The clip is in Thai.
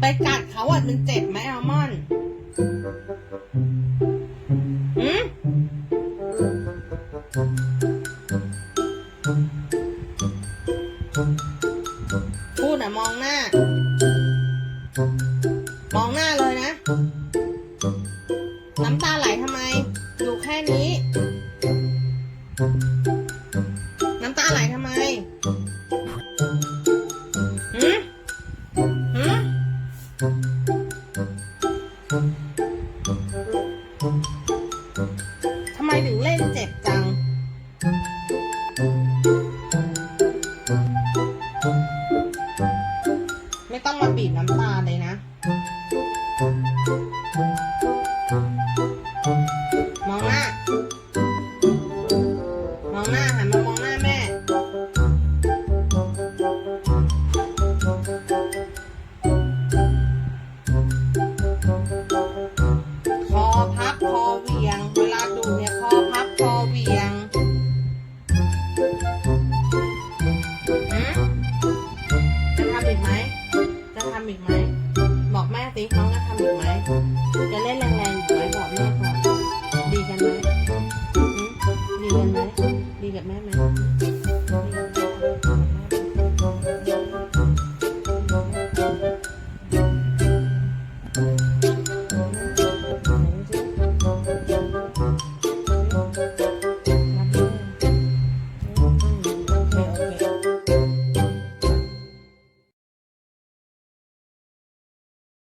ไปกัดเขาอะมันเจ็บไหมอัลมอนด์หืมพูดอะมองหน้า มองหน้าเลยนะ น้ำตาไหลทำไมอยู่แค่นี้ ทำไมถึงเล่นเจ็บจัง ไม่ต้องมาบีบน้ำตาเลยนะมอ บอกแม่สิน้องจะทำอีกไหมจะเล่นแรงๆอีกไหมบอกแม่ก่อนดีกันไหมหืมดีกันไหมดีกับแม่ไหม